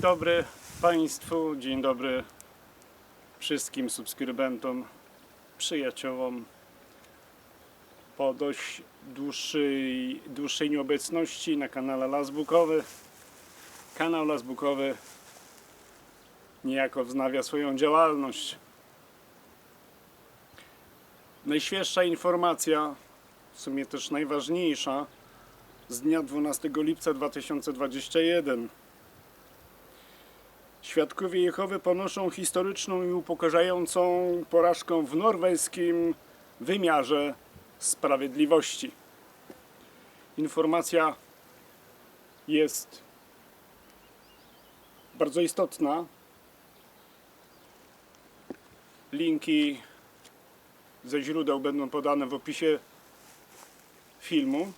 dobry Państwu, dzień dobry wszystkim subskrybentom, przyjaciołom. Po dość dłuższej, dłuższej nieobecności na kanale Lasbukowy. Kanał Lasbukowy niejako wznawia swoją działalność. Najświeższa informacja, w sumie też najważniejsza, z dnia 12 lipca 2021. Świadkowie Jehowy ponoszą historyczną i upokarzającą porażkę w norweskim wymiarze sprawiedliwości. Informacja jest bardzo istotna. Linki ze źródeł będą podane w opisie filmu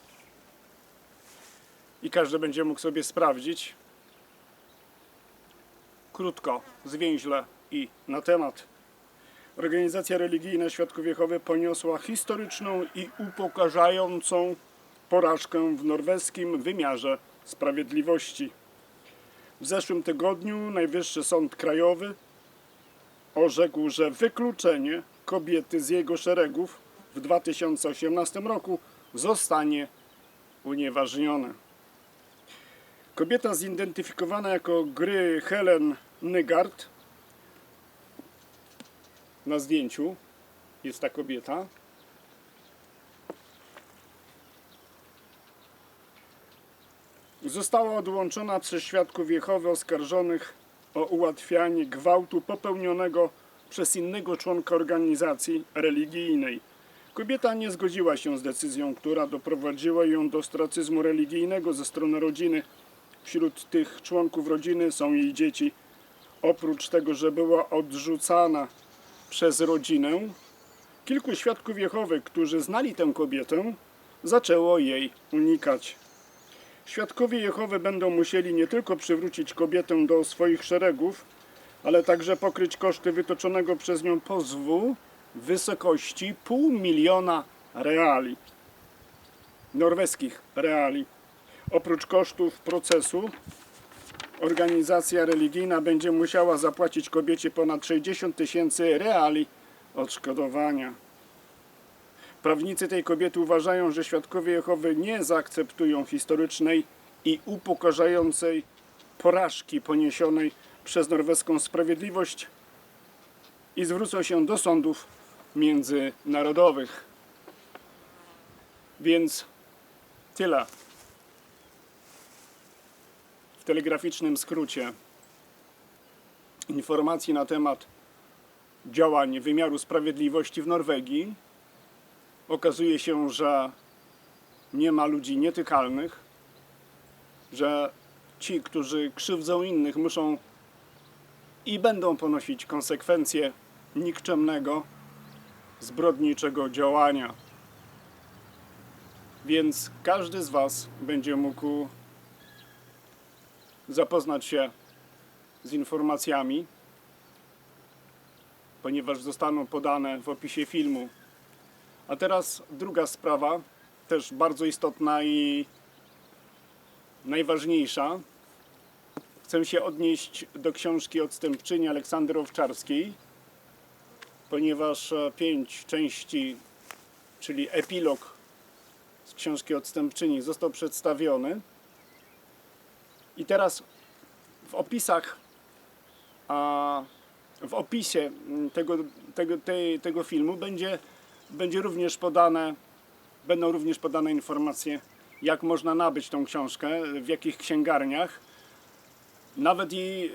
i każdy będzie mógł sobie sprawdzić krótko, zwięźle i na temat. Organizacja religijna Świadków Jehowy poniosła historyczną i upokarzającą porażkę w norweskim wymiarze sprawiedliwości. W zeszłym tygodniu Najwyższy Sąd Krajowy orzekł, że wykluczenie kobiety z jego szeregów w 2018 roku zostanie unieważnione. Kobieta zidentyfikowana jako gry Helen Nygard na zdjęciu jest ta kobieta. Została odłączona przez świadków Jehowy oskarżonych o ułatwianie gwałtu popełnionego przez innego członka organizacji religijnej. Kobieta nie zgodziła się z decyzją, która doprowadziła ją do ostracyzmu religijnego ze strony rodziny. Wśród tych członków rodziny są jej dzieci. Oprócz tego, że była odrzucana przez rodzinę, kilku świadków Jehowy, którzy znali tę kobietę, zaczęło jej unikać. Świadkowie Jehowy będą musieli nie tylko przywrócić kobietę do swoich szeregów, ale także pokryć koszty wytoczonego przez nią pozwu w wysokości pół miliona reali. Norweskich reali. Oprócz kosztów procesu, organizacja religijna będzie musiała zapłacić kobiecie ponad 60 tysięcy reali odszkodowania. Prawnicy tej kobiety uważają, że świadkowie Jehowy nie zaakceptują historycznej i upokarzającej porażki poniesionej przez norweską sprawiedliwość i zwrócą się do sądów międzynarodowych. Więc tyle. Telegraficznym skrócie informacji na temat działań wymiaru sprawiedliwości w Norwegii. Okazuje się, że nie ma ludzi nietykalnych, że ci, którzy krzywdzą innych, muszą i będą ponosić konsekwencje nikczemnego, zbrodniczego działania. Więc każdy z Was będzie mógł zapoznać się z informacjami, ponieważ zostaną podane w opisie filmu. A teraz druga sprawa, też bardzo istotna i najważniejsza. Chcę się odnieść do książki Odstępczyni Aleksandry Owczarskiej, ponieważ e, pięć części, czyli epilog z książki Odstępczyni został przedstawiony. I teraz w opisach, a w opisie tego, tego, tej, tego filmu będzie, będzie również podane, będą również podane informacje, jak można nabyć tą książkę, w jakich księgarniach, nawet i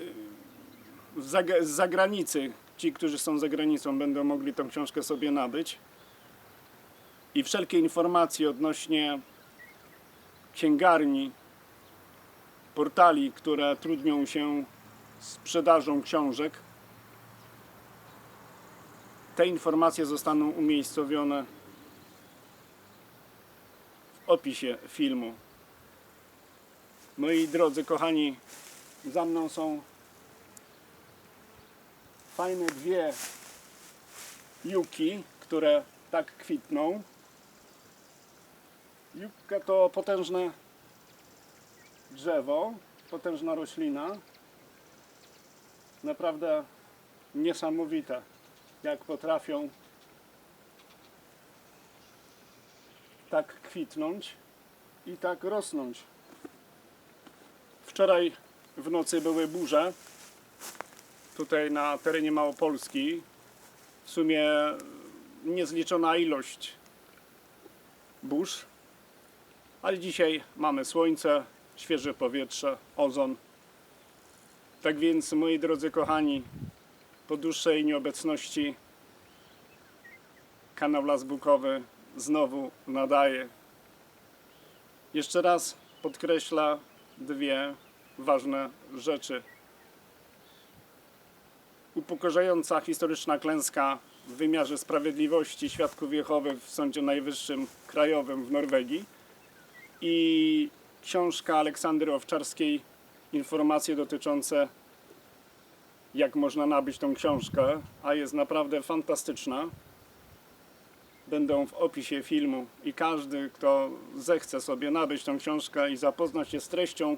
z zagranicy. Ci, którzy są za granicą, będą mogli tą książkę sobie nabyć. I wszelkie informacje odnośnie księgarni, portali, które trudnią się sprzedażą książek, te informacje zostaną umiejscowione w opisie filmu. Moi drodzy, kochani, za mną są fajne dwie juki, które tak kwitną. Jukka to potężne drzewo, potężna roślina. naprawdę niesamowite, jak potrafią tak kwitnąć i tak rosnąć. Wczoraj w nocy były burze tutaj na terenie Małopolski. W sumie niezliczona ilość burz, ale dzisiaj mamy słońce, świeże powietrze, ozon. Tak więc, moi drodzy kochani, po dłuższej nieobecności kanał Las Bukowy znowu nadaje. Jeszcze raz podkreśla dwie ważne rzeczy. Upokarzająca historyczna klęska w wymiarze sprawiedliwości świadków Jehowy w Sądzie Najwyższym Krajowym w Norwegii i książka Aleksandry Owczarskiej informacje dotyczące jak można nabyć tą książkę, a jest naprawdę fantastyczna. Będą w opisie filmu i każdy, kto zechce sobie nabyć tą książkę i zapoznać się z treścią,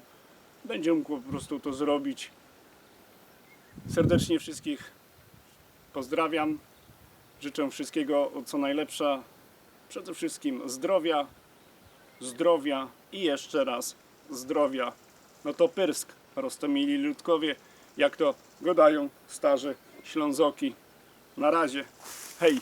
będzie mógł po prostu to zrobić. Serdecznie wszystkich pozdrawiam. Życzę wszystkiego co najlepsze. Przede wszystkim zdrowia, zdrowia i jeszcze raz zdrowia. No to pyrsk, roztomili ludkowie, jak to gadają starzy Ślązoki. Na razie, hej!